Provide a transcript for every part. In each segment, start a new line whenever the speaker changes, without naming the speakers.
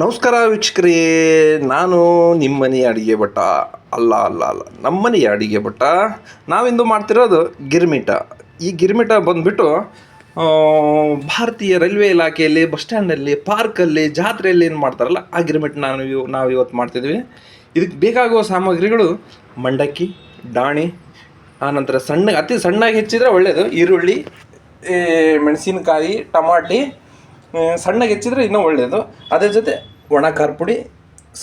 ನಮಸ್ಕಾರ ವೀಕ್ಷಕರೇ, ನಾನು ನಿಮ್ಮನೆಯ ಅಡಿಗೆ ಭಟ್ಟ. ಅಲ್ಲ ಅಲ್ಲ ಅಲ್ಲ ನಮ್ಮನೆಯ ಅಡಿಗೆ ಭಟ್ಟ. ನಾವಿಂದು ಮಾಡ್ತಿರೋದು ಗಿರ್ಮಿಟ. ಈ ಗಿರ್ಮಿಟ ಬಂದುಬಿಟ್ಟು ಭಾರತೀಯ ರೈಲ್ವೆ ಇಲಾಖೆಯಲ್ಲಿ, ಬಸ್ ಸ್ಟ್ಯಾಂಡಲ್ಲಿ, ಪಾರ್ಕಲ್ಲಿ, ಜಾತ್ರೆಯಲ್ಲಿ ಏನು ಮಾಡ್ತಾರಲ್ಲ, ಆ ಗಿರ್ಮಿಟ್ ನಾನು ನಾವು ಇವತ್ತು ಮಾಡ್ತಿದ್ವಿ. ಇದಕ್ಕೆ ಬೇಕಾಗುವ ಸಾಮಗ್ರಿಗಳು ಮಂಡಕ್ಕಿ ಡಾಣಿ ಆನಂತರ ಸಣ್ಣ, ಅತಿ ಸಣ್ಣಗೆ ಹೆಚ್ಚಿದ್ರೆ ಒಳ್ಳೆಯದು ಈರುಳ್ಳಿ ಮೆಣಸಿನಕಾಯಿ ಟಮಾಟಿ ಸಣ್ಣಗೆ ಹೆಚ್ಚಿದ್ರೆ ಇನ್ನೂ ಒಳ್ಳೆಯದು. ಅದರ ಜೊತೆ ಒಣ ಖಾರ ಪುಡಿ,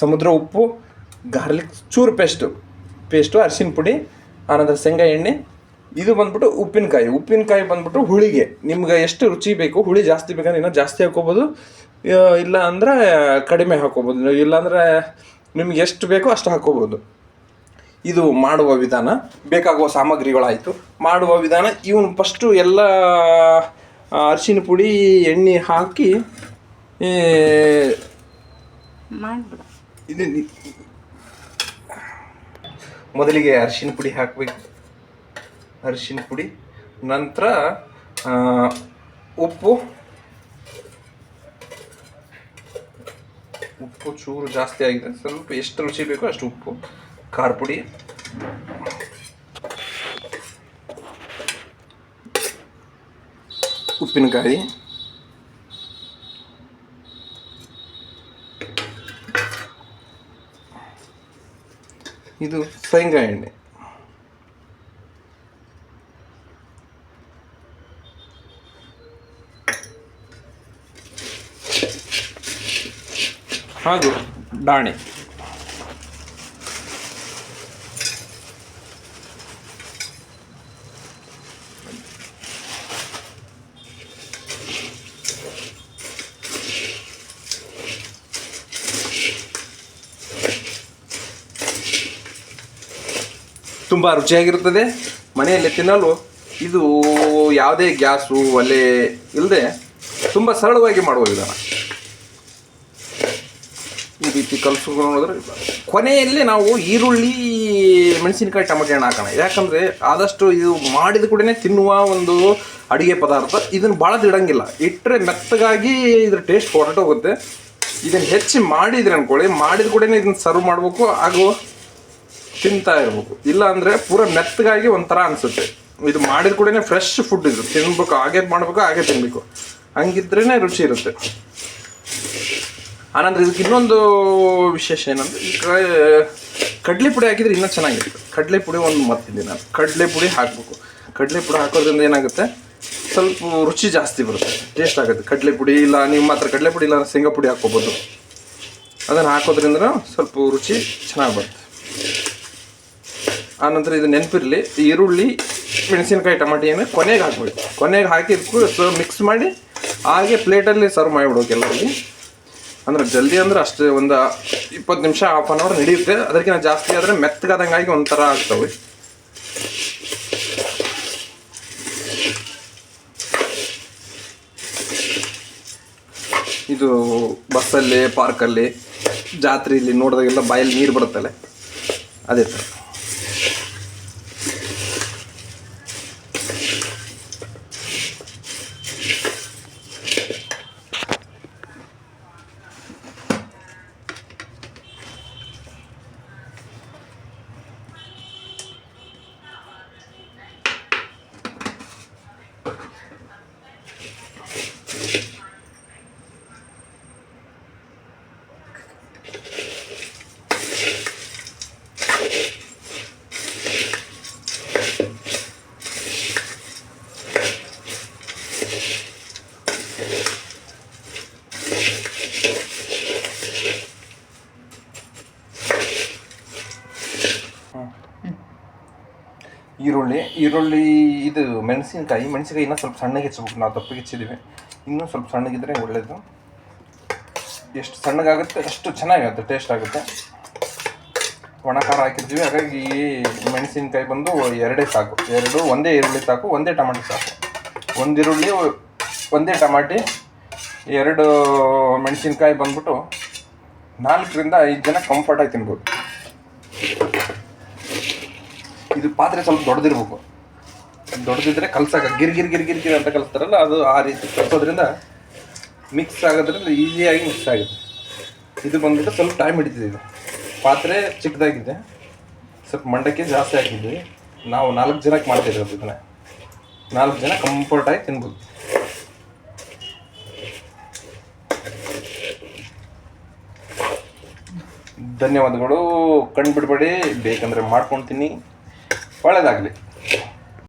ಸಮುದ್ರ ಉಪ್ಪು, ಗಾರ್ಲಿಕ್ ಚೂರು ಪೇಸ್ಟು. ಪೇಸ್ಟು, ಅರಿಶಿನ ಪುಡಿ, ಆನಂತರ ಶೇಂಗಾ ಎಣ್ಣೆ. ಇದು ಬಂದ್ಬಿಟ್ಟು ಉಪ್ಪಿನಕಾಯಿ. ಉಪ್ಪಿನಕಾಯಿ ಬಂದ್ಬಿಟ್ಟು ಹುಳಿಗೆ. ನಿಮ್ಗೆ ಎಷ್ಟು ರುಚಿ ಬೇಕು, ಹುಳಿ ಜಾಸ್ತಿ ಬೇಕಂದ್ರೆ ಇನ್ನೂ ಜಾಸ್ತಿ ಹಾಕೋಬೋದು ಇಲ್ಲ ಅಂದರೆ ಕಡಿಮೆ ಹಾಕೋಬೋದು ಇಲ್ಲಾಂದರೆ ನಿಮ್ಗೆ ಎಷ್ಟು ಬೇಕೋ ಅಷ್ಟು ಹಾಕೋಬೋದು ಇದು ಮಾಡುವ ವಿಧಾನ. ಬೇಕಾಗುವ ಸಾಮಗ್ರಿಗಳಾಯಿತು. ಮಾಡುವ ವಿಧಾನ. ಇವನು ಫಸ್ಟು ಎಲ್ಲ ಅರಿಶಿನ ಪುಡಿ ಎಣ್ಣೆ ಹಾಕಿ ಇದು ಮೊದಲಿಗೆ ಅರಿಶಿನ ಪುಡಿ ಹಾಕಬೇಕು. ಅರಿಶಿನ ಪುಡಿ ನಂತರ ಉಪ್ಪು. ಉಪ್ಪು ಚೂರು ಜಾಸ್ತಿ ಆಗಿದೆ ಸ್ವಲ್ಪ ಎಷ್ಟು ರುಚಿ ಬೇಕೋ ಅಷ್ಟು ಉಪ್ಪು ಖಾರ ಪುಡಿ. ಉಪ್ಪಿನಕಾಯಿ. ಇದು ಶೇಂಗಾ ಎಣ್ಣೆ. ಹಾಗೂ ಡಾಣೆ ತುಂಬ ರುಚಿಯಾಗಿರುತ್ತದೆ. ಮನೆಯಲ್ಲಿ ತಿನ್ನಲು ಇದು ಯಾವುದೇ ಗ್ಯಾಸು, ಒಲೆ ಇಲ್ಲದೆ ತುಂಬ ಸರಳವಾಗಿ ಮಾಡುವ ವಿಧಾನ. ಈ ರೀತಿ ಕಲಸ್ಕೊಂಡ್ರೆ ಕೊನೆಯಲ್ಲಿ ನಾವು ಈರುಳ್ಳಿ, ಮೆಣಸಿನಕಾಯಿ ಟೊಮೆಟೊ ಹಣ್ಣು ಹಾಕೋಣ. ಯಾಕಂದರೆ ಆದಷ್ಟು ಇದು ಮಾಡಿದ ಕೂಡನೇ ತಿನ್ನುವ ಒಂದು ಅಡುಗೆ ಪದಾರ್ಥ. ಇದನ್ನು ಭಾಳ ಇಡಂಗಿಲ್ಲ ಇಟ್ಟರೆ ಮೆತ್ತಗಾಗಿ ಇದ್ರ ಟೇಸ್ಟ್ ಹೊರಟೋಗುತ್ತೆ. ಇದನ್ನು ಹೆಚ್ಚಿ ಮಾಡಿದ್ರೆ ಅಂದ್ಕೊಳ್ಳಿ ಮಾಡಿದ ಕೂಡಲೇ ಇದನ್ನು ಸರ್ವ್ ಮಾಡಬೇಕು. ಹಾಗೂ ತಿಂತಾ ಇರ್ಬೇಕು. ಇಲ್ಲ ಅಂದರೆ ಪೂರ ಮೆತ್ತಗಾಗಿ ಒಂಥರ ಅನಿಸುತ್ತೆ. ಇದು ಮಾಡಿದ ಕೂಡ ಫ್ರೆಶ್ ಫುಡ್ ಇದು. ತಿನ್ಬೇಕು, ಹಾಗೆ ಮಾಡಬೇಕು, ಹಾಗೆ ತಿನ್ನಬೇಕು ಹಂಗಿದ್ರೇ ರುಚಿ ಇರುತ್ತೆ. ಆನಂತರ ಇದಕ್ಕೆ ಇನ್ನೊಂದು ವಿಶೇಷ ಏನಂದ್ರೆ, ಈ ಕಡಲೆ ಪುಡಿ ಹಾಕಿದ್ರೆ ಇನ್ನೂ ಚೆನ್ನಾಗಿರುತ್ತೆ. ಕಡಲೆ ಪುಡಿ ಒಂದು ಮತ್ತಿದೆ ನಾನು. ಕಡಲೆ ಪುಡಿ ಹಾಕಬೇಕು. ಕಡಲೆ ಪುಡಿ ಹಾಕೋದ್ರಿಂದ ಏನಾಗುತ್ತೆ? ಸ್ವಲ್ಪ ರುಚಿ ಜಾಸ್ತಿ ಬರುತ್ತೆ. ಟೇಸ್ಟ್ ಆಗುತ್ತೆ. ಕಡಲೆ ಪುಡಿ ಇಲ್ಲ ನಿಮ್ಮ ಹತ್ರ ಕಡಲೆ ಪುಡಿ ಇಲ್ಲ ಶೇಂಗಾ ಪುಡಿ ಹಾಕ್ಕೋಬೋದು. ಅದನ್ನು ಹಾಕೋದ್ರಿಂದ ಸ್ವಲ್ಪ ರುಚಿ ಚೆನ್ನಾಗಿ ಬರುತ್ತೆ. ಆನಂತರ ಇದು ನೆನಪಿರಲಿ ಈರುಳ್ಳಿ, ಮೆಣಸಿನಕಾಯಿ, ಟೊಮಾಟಿ ಏನು ಕೊನೆಗೆ ಹಾಕ್ಬಿಡಿ. ಕೊನೆಗೆ ಹಾಕಿ ಮಿಕ್ಸ್ ಮಾಡಿ, ಹಾಗೆ ಪ್ಲೇಟಲ್ಲಿ ಸರ್ವ್ ಮಾಡಿಬಿಡ್ಬೇಕು ಎಲ್ಲರಿಗೆ. ಅಂದ್ರೆ ಜಲ್ದಿ ಅಂದ್ರೆ ಅಷ್ಟೇ ಒಂದು ಇಪ್ಪತ್ತು ನಿಮಿಷ ಹಾಫ್ ಆನ್ ಅವರ್ ನಡೆಯುತ್ತೆ. ಅದಕ್ಕಿಂತ ಜಾಸ್ತಿ ಆದರೆ ಮೆತ್ತಗಾದಂಗಾಗಿ ಒಂಥರ ಆಗ್ತವೆ. ಇದು ಬಸ್ಸಲ್ಲಿ ಪಾರ್ಕಲ್ಲಿ ಜಾತ್ರೆಯಲ್ಲಿ ನೋಡಿದಾಗೆಲ್ಲ ಬಾಯಲ್ಲಿ ನೀರು ಬರುತ್ತಲ್ಲ, ಅದೇ ಥರ ಈರುಳ್ಳಿ ಈರುಳ್ಳಿ ಇದು ಮೆಣಸಿನಕಾಯಿ ಮೆಣಸಿನಕಾಯಿ ಇನ್ನೂ ಸ್ವಲ್ಪ ಸಣ್ಣಗೆ ಹೆಚ್ಚಬೇಕು. ನಾವು ತಪ್ಪಿಗೆ ಹೆಚ್ಚಿದ್ದೀವಿ. ಇನ್ನೂ ಸ್ವಲ್ಪ ಸಣ್ಣಗಿದ್ರೆ ಒಳ್ಳೆಯದು ಎಷ್ಟು ಸಣ್ಣಗಾಗುತ್ತೆ, ಅಷ್ಟು ಚೆನ್ನಾಗಿರುತ್ತೆ ಟೇಸ್ಟ್ ಆಗುತ್ತೆ. ಒಣ ಖಾರ ಹಾಕಿರ್ತೀವಿ ಹಾಗಾಗಿ ಮೆಣಸಿನಕಾಯಿ ಬಂದು ಎರಡೇ ಸಾಕು. ಎರಡು, ಒಂದೇ ಈರುಳ್ಳಿ ಸಾಕು, ಒಂದೇ ಟೊಮೆಟೊ ಸಾಕು. ಒಂದು ಈರುಳ್ಳಿ ಒಂದೇ ಟಮಾಟಿ, ಎರಡು ಮೆಣಸಿನ್ಕಾಯಿ ಬಂದ್ಬಿಟ್ಟು ನಾಲ್ಕರಿಂದ ಐದು ಜನ ಕಂಫರ್ಟಾಗಿ ತಿನ್ಬೋದು. ಇದು ಪಾತ್ರೆ ಸ್ವಲ್ಪ ದೊಡ್ಡದಿರ್ಬೇಕು ದೊಡ್ಡದಿದ್ರೆ ಕಲ್ಸಕ್ಕೆ ಗಿರ್ ಗಿರ್ ಗಿರ್ ಗಿರ್ ಅಂತ ಕಲಿಸ್ತಾರಲ್ಲ, ಅದು ಆ ರೀತಿ ಕಲಿಸೋದ್ರಿಂದ ಮಿಕ್ಸ್ ಆಗೋದ್ರಿಂದ ಈಸಿಯಾಗಿ ಮಿಕ್ಸ್ ಆಗುತ್ತೆ. ಇದು ಬಂದ್ಬಿಟ್ಟು ಸ್ವಲ್ಪ ಟೈಮ್ ಹಿಡಿತಿದೆ ಇದು. ಪಾತ್ರೆ ಚಿಕ್ಕದಾಗಿದೆ, ಸ್ವಲ್ಪ ಮಂಡಕ್ಕಿ ಜಾಸ್ತಿ ಹಾಕಿದ್ವಿ ನಾವು ನಾಲ್ಕು ಜನಕ್ಕೆ ಮಾಡ್ತಿರೋದು ಇದನ್ನ. ನಾಲ್ಕು ಜನ ಕಂಫರ್ಟಾಗಿ ತಿನ್ಬೋದು. ಧನ್ಯವಾದಗಳು. ಕಣ್ಣು ಬಿಡಬೇಡಿ ಬೇಕಂದ್ರೆ ಮಾಡ್ಕೊಳ್ತೀನಿ. ಒಳ್ಳೆಯದಾಗಲಿ